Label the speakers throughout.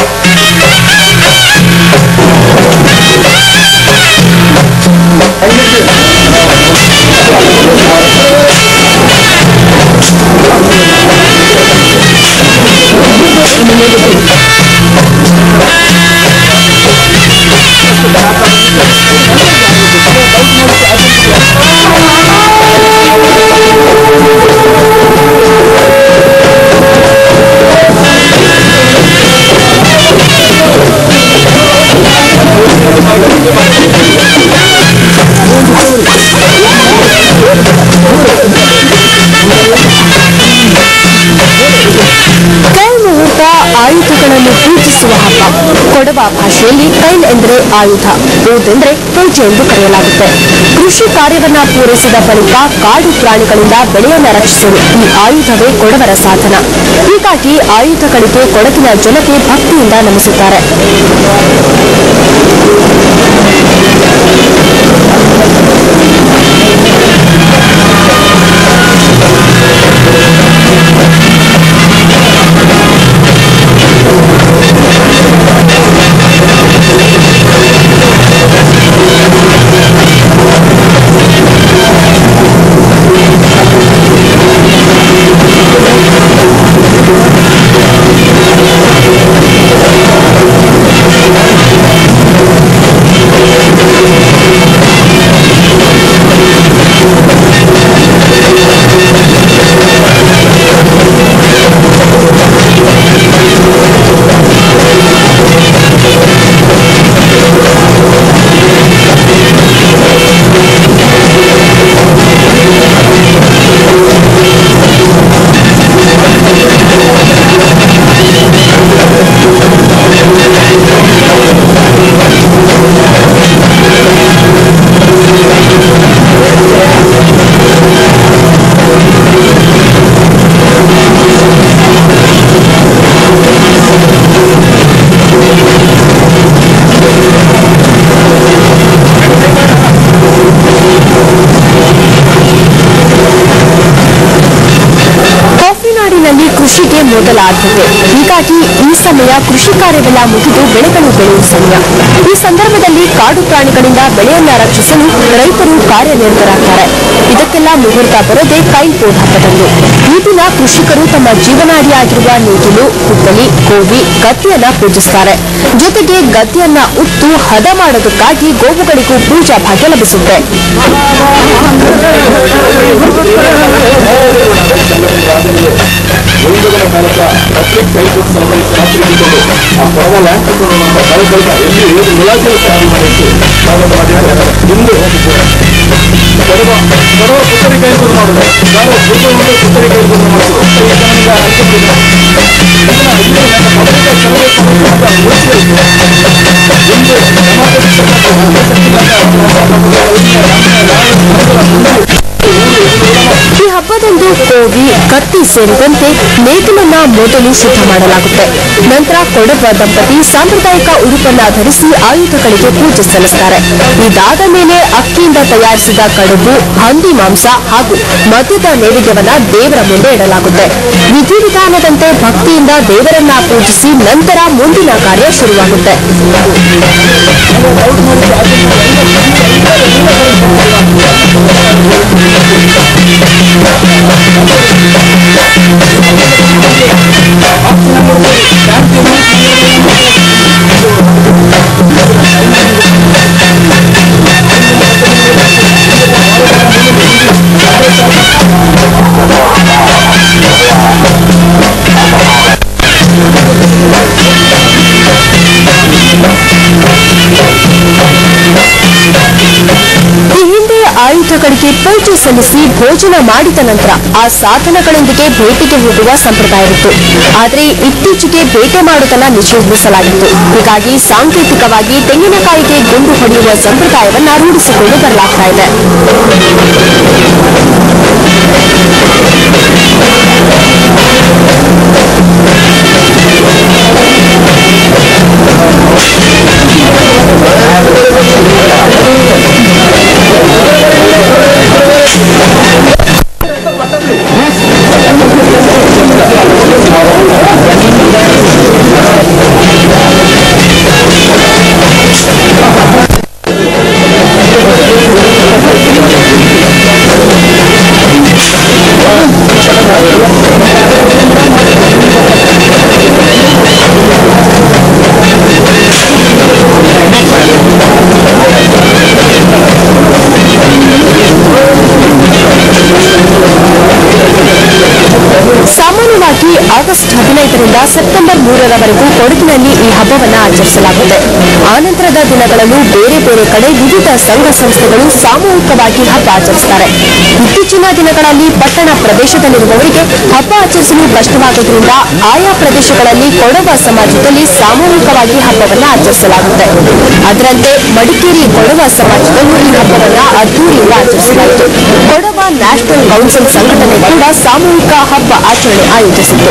Speaker 1: Yeah.
Speaker 2: ಭಾಷೆಯಲ್ಲಿ ಕೈಲ್ ಎಂದರೆ ಆಯುಧ booth ಎಂದರೆ ಎಂದು ಕರೆಯಲಾಗುತ್ತೆ. ಕೃಷಿ ಕಾರ್ಯವನ್ನ ಪೂರೈಸಿದ ಬಳಿಕ ಕಾಡು ಪ್ರಾಣಿಗಳಿಂದ ಬೆಳೆಯನ್ನ ರಕ್ಷಿಸಲು ಈ ಆಯುಧವೇ ಕೊಡವರ ಸಾಧನ. ಹೀಗಾಗಿ ಆಯುಧಗಳಿಗೆ ಕೊಡಗಿನ ಜನತೆ ಭಕ್ತಿಯಿಂದ ನಮಿಸುತ್ತಾರೆ. ಕೃಷಿಗೆ ಮೊದಲ ಆದ್ಯತೆ ಹೀಗಾಗಿ ಈ ಸಮಯ ಕೃಷಿ ಕಾರ್ಯವೆಲ್ಲ ಮುಗಿದು ಬೆಳೆಗಳು ಬೆಳೆಯುವ ಸಮಯ. ಈ ಸಂದರ್ಭದಲ್ಲಿ ಕಾಡು ಪ್ರಾಣಿಗಳಿಂದ ಬೆಳೆಯನ್ನ ರಕ್ಷಿಸಲು ರೈತರು ಕಾರ್ಯನಿರತರಾಗ್ತಾರೆ. ಇದಕ್ಕೆಲ್ಲ ಮುಹೂರ್ತ ಬರೋದೇ ಕೈ ಹಬ್ಬದಂದು ಈ ದಿನ ಕೃಷಿಕರು ತಮ್ಮ ಜೀವನಾಡಿಯಾಗಿರುವ ನೇಗಿಲು ಕುಪ್ಪಲಿ ಗೋವಿ ಗದ್ದೆಯನ್ನ ಪೂಜಿಸುತ್ತಾರೆ ಜೊತೆಗೆ ಗದ್ದೆಯನ್ನ ಉತ್ತು ಹದ ಮಾಡೋದಕ್ಕಾಗಿ ಗೋವುಗಳಿಗೂ ಪೂಜಾ ಭಾಗ್ಯ ಲಭಿಸುತ್ತೆ.
Speaker 1: ಮುಂದುಗಡೆ ಕಾಲದ ಪಬ್ಲಿಕ್ ಕೈಗೊಟ್ಟು ಸಂಬಂಧಿಸಿಕೊಂಡು ಆ ಪರವಲ್ಲ ಕಳೆದ ಎಲ್ಲಿ ಮುಲಾಜಿನ ತಯಾರು ಮಾಡಿದ್ದು ಇಂದು ಕೊಡವ ಕೊಡವ ಪುತ್ತರಿ ಕೈಗೊಂಡು ಮಾಡುದು ನಾನು ಪುತ್ತರಿ ಪುತ್ತರಿ ಕೈಗೊಂಡು ಮಾಡುದು ಈಗ ನನಗೆ
Speaker 2: ಹಬ್ಬದಂದು ಕೋವಿ, ಕತ್ತಿ ಸೇರಿದಂತೆ ನೇಗಿಲನ್ನ ಮೊದಲು ಶುದ್ಧ ಮಾಡಲಾಗುತ್ತೆ. ನಂತರ ಕೊಡವ ದಂಪತಿ ಸಾಂಪ್ರದಾಯಿಕ ಉಡುಪನ್ನ ಧರಿಸಿ ಆಯುಧಗಳಿಗೆ ಪೂಜೆ ಸಲ್ಲಿಸುತ್ತಾರೆ ಇದಾದ ಮೇಲೆ ಅಕ್ಕಿಯಿಂದ ತಯಾರಿಸಿದ ಕಡುಬು, ಹಂದಿ ಮಾಂಸ ಹಾಗೂ ಮದ್ಯದ ನೈವೇದ್ಯವನ್ನ ದೇವರ ಮುಂದೆ ಇಡಲಾಗುತ್ತೆ. ವಿಧಿವಿಧಾನದಂತೆ ಭಕ್ತಿಯಿಂದ ದೇವರನ್ನ ಪೂಜಿಸಿ ನಂತರ ಮುಂದಿನ ಕಾರ್ಯ ಶುರುವಾಗುತ್ತೆ.
Speaker 1: Thank you.
Speaker 2: ಆಯುಧಗಳಿಗೆ ಪೂಜೆ ಸಲ್ಲಿಸಿ ಭೋಜನ ಮಾಡಿದ ನಂತರ ಆ ಸಾಧನಗಳೊಂದಿಗೆ ಭೇಟಿಗೆ ಹೋಗುವ ಸಂಪ್ರದಾಯವಿತ್ತು. ಆದರೆ ಇತ್ತೀಚೆಗೆ ಬೇಟೆ ಮಾಡುವುದನ್ನ ನಿಷೇಧಿಸಲಾಗಿತ್ತು. ಹೀಗಾಗಿ ಸಾಂಕೇತಿಕವಾಗಿ ತೆಂಗಿನಕಾಯಿಗೆ ಗುಂಡು ಹೊಡೆಯುವ ಸಂಪ್ರದಾಯವನ್ನ ರೂಢಿಸಿಕೊಂಡು ಬರಲಾಗ್ತಾ ಇದೆ. ಮೂರರವರೆಗೂ ಕೊಡಗಿನಲ್ಲಿ ಈ ಹಬ್ಬವನ್ನ ಆಚರಿಸಲಾಗುತ್ತೆ ಆನಂತರದ ದಿನಗಳಲ್ಲೂ ಬೇರೆ ಬೇರೆ ಕಡೆ ವಿವಿಧ ಸಂಘ ಸಂಸ್ಥೆಗಳು ಸಾಮೂಹಿಕವಾಗಿ ಹಬ್ಬ ಆಚರಿಸುತ್ತಾರೆ. ಇತ್ತೀಚಿನ ದಿನಗಳಲ್ಲಿ ಪಟ್ಟಣ ಪ್ರದೇಶದಲ್ಲಿರುವವರಿಗೆ ಹಬ್ಬ ಆಚರಿಸಲು ಕಷ್ಟವಾಗುವುದರಿಂದ ಆಯಾ ಪ್ರದೇಶಗಳಲ್ಲಿ ಕೊಡವ ಸಮಾಜದಲ್ಲಿ ಸಾಮೂಹಿಕವಾಗಿ ಹಬ್ಬವನ್ನ ಆಚರಿಸಲಾಗುತ್ತೆ. ಅದರಂತೆ ಮಡಿಕೇರಿ ಕೊಡವ ಸಮಾಜದಲ್ಲೂ ಈ ಹಬ್ಬವನ್ನು ಅದ್ದೂರಿಯಿಂದ ಆಚರಿಸಲಾಯಿತು. ಕೊಡವ ನ್ಯಾಷನಲ್ ಕೌನ್ಸಿಲ್ ಸಂಘಟನೆ ಕೂಡ ಸಾಮೂಹಿಕ ಹಬ್ಬ ಆಚರಣೆ ಆಯೋಜಿಸಿತ್ತು.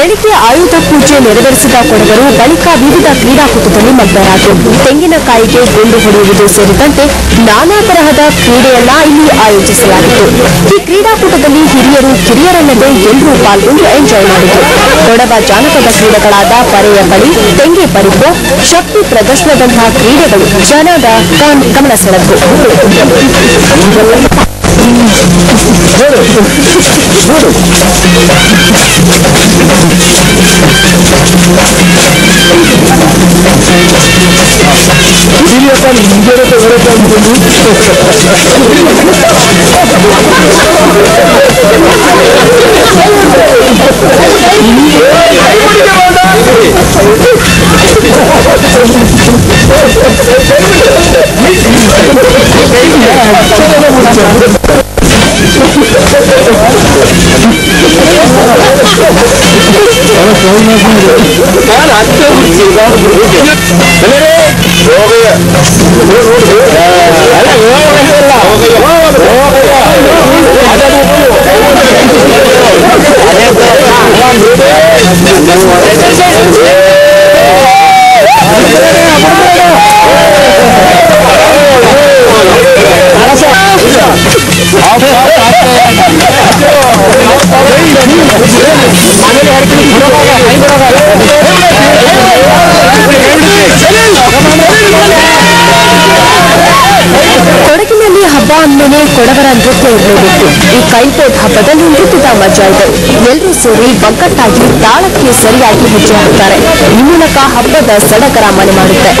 Speaker 2: ಬೆಳಿಗ್ಗೆ ಆಯುಧ ಪೂಜೆ ನೆರವೇರಿಸಿದ ಕೊಡಗರು, ಬಳಿಕ ವಿವಿಧ ಕ್ರೀಡಾಕೂಟದಲ್ಲಿ ಮಗ್ನರಾದರು. ತೆಂಗಿನಕಾಯಿಗೆ ಗುಂಡು ಹೊಡೆಯುವುದು ಸೇರಿದಂತೆ ನಾನಾ ತರಹದ ಕ್ರೀಡೆಯನ್ನ ಇಲ್ಲಿ ಆಯೋಜಿಸಲಾಗಿತ್ತು. ಈ ಕ್ರೀಡಾಕೂಟದಲ್ಲಿ ಹಿರಿಯರು ಕಿರಿಯರಲ್ಲದೆ ಎಲ್ಲರೂ ಪಾಲ್ಗೊಂಡು ಎಂಜಾಯ್ ಮಾಡಿದರು. ಕೊಡವ ಜಾನಪದ ಕ್ರೀಡೆಗಳಾದ ಪರೆಯ ಬಳಿ, ತೆಂಗೆ ಪರಿಪು ಶಕ್ತಿ ಪ್ರದರ್ಶನದಂತಹ ಕ್ರೀಡೆಗಳು ಜನದ ಗಮನ-
Speaker 1: 사람이 문제를 또 그랬다는 분이 Olha só, imagina. Caraca, eu não sei. É. Beleza? ನಾನು ಅತ್ತೆ
Speaker 2: ಕೊಡಗಿನಲ್ಲಿ ಹಬ್ಬ ಅಂದಮೇಲೆ ಕೊಡವರ ನೃತ್ಯ ಇರಲೇಬೇಕು. ಈ ಕೈಪೋಟ್ ಹಬ್ಬದಲ್ಲಿ ನೃತ್ಯದ ಮಜಾ ಇದೆ. ಎಲ್ಲರೂ ಸೇರಿ ಒಗ್ಗಟ್ಟಾಗಿ ತಾಳಕ್ಕೆ ಸರಿಯಾಗಿ ಹೆಜ್ಜೆ ಹಾಕ್ತಾರೆ. ಈ ಮೂಲಕ ಹಬ್ಬದ ಸಡಗರ ಮನೆ ಮಾಡುತ್ತೆ.